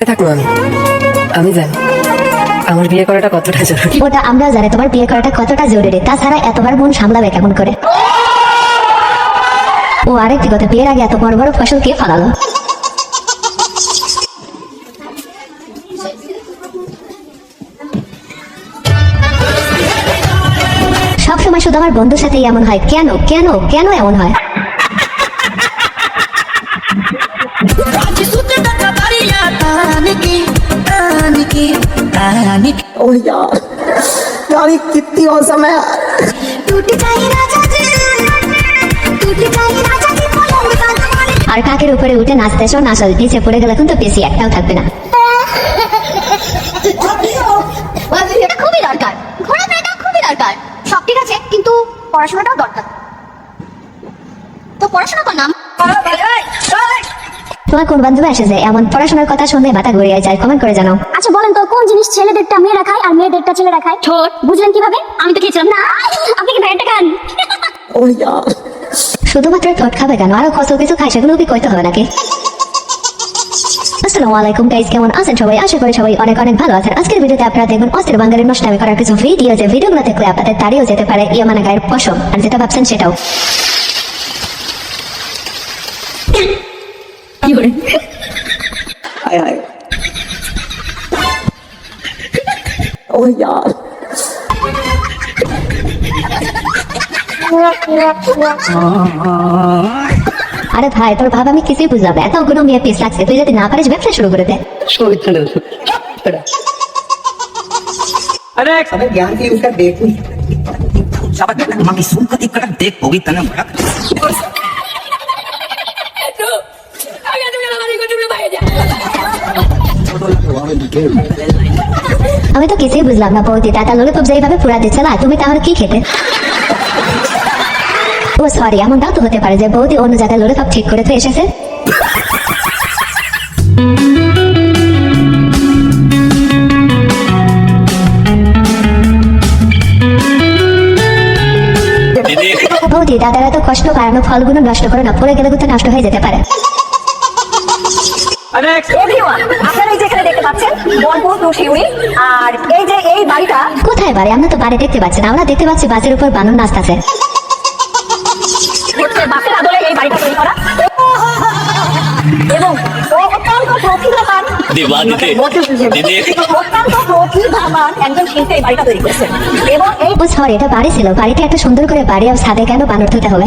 আমি। আমি জানি আমার বিয়ে করাটা কতটা জরুরি? ওটা আমরাও জানি তোমার বিয়ে করাটা কতটা জরুরি। তাছাড়া এতবার মন সামলাবে কেমন করে? ও আরেকটি কথা, বিয়ের আগে এত বড় বড় ফসল কে ফলালো? সবসময় শুধু আমার বন্ধুর সাথেই এমন হয়। কেন? কেন? কেন এমন হয়? ओ यार यार ये कितनी औसम है यार আর কাকের উপরে উঠে নাচতেছো নাচল নিচে পড়ে গেলে কিন্তু পেশি একটাও থাকবে না এটা খুবই দরকার ঘোরাফেরাটা খুবই দরকার সব ঠিক আছে কিন্তু পড়াশোনাটাও দরকার তোমার কোন বান্ধবী আসে যায় এমন পড়াশোনার কথা শুনে মাথা ঘুরিয়ে যায় কমেন্ট করে জানাও। আচ্ছা বলেন তো কোন জিনিস ছেলেদেরটা মেয়ে রাখায় আর মেয়েদেরটা ছেলে রাখায় ঠোঁট। বুঝলেন কীভাবে? আমি তো খেয়েছিলাম। না। আপনি কি ভাইটা খান? শুধুমাত্র ঠোঁট খাবে কেন? আরও কত কিছু খায় সেগুলো কি কইতে হবে নাকি? আসসালামু আলাইকুম গাইজ কেমন আছেন সবাই? আশা করি সবাই অনেক অনেক ভালো আছেন। আজকের ভিডিওতে আপনারা দেখবেন অস্থির বাঙালির নষ্ট করার কিছু ভিডিও যে ভিডিওগুলো দেখলে আপনাদের তাড়িয়েও যেতে পারে ইয়ামানা গায়ের পশম। আর যেটা ভাবছেন সেটাও। हाय हाय ओ यार আরে ভাই তোর ভাব আমি কিছুই বুঝলাম না এত গুলো মেয়ে পিস লাগছে তুই যদি না পারিস ব্যবসা শুরু করে দে अबे ज्ञान की उसका देखू Sabat ka lang makisum ka di ka lang dek আমি তো কিছুই বুঝলাম না বৌদি। দাদা ললিপপ যেইভাবে পুরা দিচ্ছে না তুমি তাহলে কি খেতে? ও সরি এমনটাও তো হতে পারে যে বৌদি অন্য জায়গায় ললিপপ ঠিক করে তো এসেছে। বৌদি দাদারা তো কষ্ট বাড়ানো ফলগুলো নষ্ট করে না পড়ে গেলে কিন্তু নষ্ট হয়ে যেতে পারে। আপনারা এই যে এখানে দেখতে পাচ্ছেন বোলপুর টু শিউরি আর এই যে এই বাড়িটা কোথায় বাড়ি? আমরা তো বাড়ি দেখতে পাচ্ছি না। আমরা দেখতে পাচ্ছি বাসের উপর বানর নাচতেছে। বাসের আদলে এই বাড়িটা তৈরি করা। এবং অত্যন্ত প্রতিভাবান। অত্যন্ত প্রতিভাবান একজন শিল্পী এই বাড়িটা তৈরি করেছেন এবং এই সরি এটা বাড়ি ছিল। বাড়িতে একটা সুন্দর করে বাড়ি আর ছাদে কেন বানর তুলতে হবে?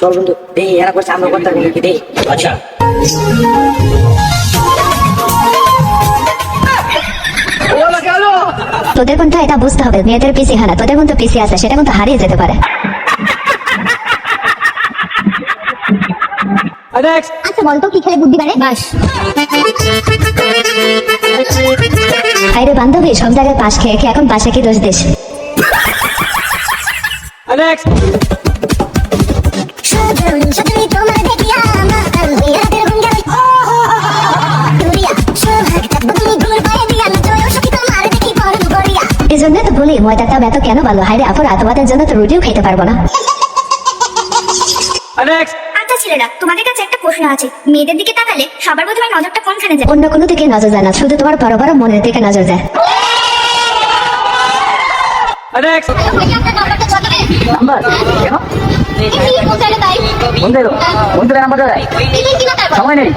চল বন্ধু এই এরা করছে আমরা করতে পারি কি দেই আচ্ছা। তোদের কিন্তু এটা বুঝতে হবে মেয়েদের পিসি হানা তোদের কিন্তু পিসি আছে সেটা কিন্তু হারিয়ে যেতে পারে। আচ্ছা বলতো কি খেলে বুদ্ধি বাড়ে? বাস আরে বান্ধবী সব জায়গায় পাশ খেয়ে খেয়ে এখন পাশে কি দোষ দিস? বলি ময়দাটা এত কেন ভালো হাইরে আপুরা তোমাদের জন্য তো রুটিও খেতে পারব না। আচ্ছা ছেলেরা তোমাদের কাছে একটা প্রশ্ন আছে। মেয়েদের দিকে তাকালে সবার প্রথমে নজরটা কোনখানে যায়। অন্য কোনো দিকে নজর যায় না শুধু তোমার বড় বড় মনের দিকে নজর যায়। বন্ধুদের বন্ধুদের নাম্বার সময় নেই।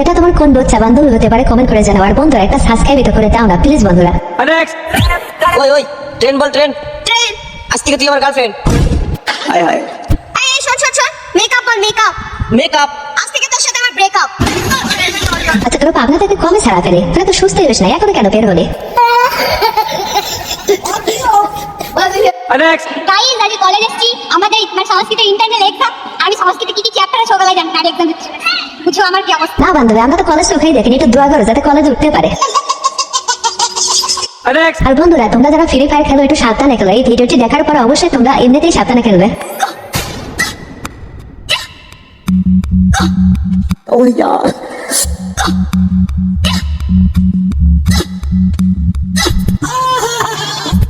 এটা তোমার কোন চা বান্ধবী হতে পারে? কমেন্ট করে জানাও। আর বন্ধুরা একটা সাবস্ক্রাইব করে দাও না প্লিজ বন্ধুরা। ওই ওই ট্রেন বল ট্রেন ট্রেন আজ থেকে তুই আমার গার্লফ্রেন্ড হায় হায় এই শোন শোন শোন। মেকআপ বল মেকআপ মেকআপ আজ থেকে তোর সাথে আমার ব্রেকআপ আচ্ছা তোর পাগলা থেকে কমে ছাড়া ফেলে তুই তো সুস্থই হইস না। এখন কেন বের হলে? গাইস আজ কলেজ এসেছি আমাদের মানে সংস্কৃতের ইন্টারনাল এক্সাম আমি সংস্কৃতে কি কি চ্যাপ্টার সকালে জানি তার এক্সাম দিচ্ছি বুঝছো আমার কি অবস্থা না বান্ধবী আমরা তো কলেজ চোখেই দেখিনি একটু দোয়া করো যাতে কলেজ উঠতে পারে আর বন্ধুরা তোমরা যারা ফ্রি ফায়ার খেলো একটু সাবধানে খেলো এই ভিডিওটি দেখার পর অবশ্যই তোমরা এমনিতেই সাবধানে খেলবে ओ यार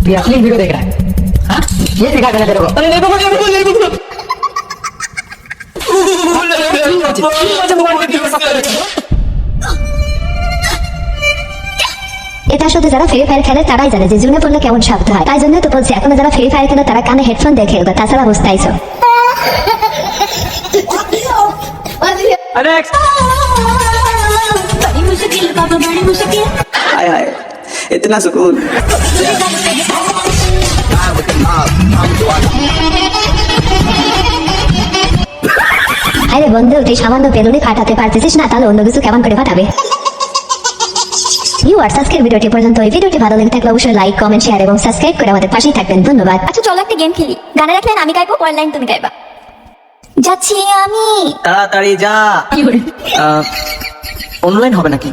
ये असली वीडियो देख रहा है हाँ? ये दिखा देना तेरे को अरे नहीं बाबा नहीं नहीं नहीं এটা শুধু যারা ফ্রি ফায়ার খেলে তারাই জানে যে জুনে পড়লে কেমন শব্দ হয় তাই জন্য তো বলছি এখনো যারা ফ্রি ফায়ার খেলে তারা কানে হেডফোন দিয়ে খেলবে তাছাড়া বুঝতেইছো die with the mob. I'm আরে বন্ধু তুই সামান্য বেলুনে খাটাতে পারতেছিস না তাহলে অন্য কিছু কেমন করে ফাটাবে? ভিউয়ার্স আজকের ভিডিওটি পর্যন্ত এই ভিডিওটি ভালো লেগে থাকলে অবশ্যই লাইক কমেন্ট শেয়ার এবং সাবস্ক্রাইব করে আমাদের পাশেই থাকবেন। ধন্যবাদ। আচ্ছা চলো একটা গেম খেলি। গানে রাখলেন আমি গাইবো অনলাইন তুমি গাইবা। যাচ্ছি আমি। তাড়াতাড়ি যা। অনলাইন হবে নাকি?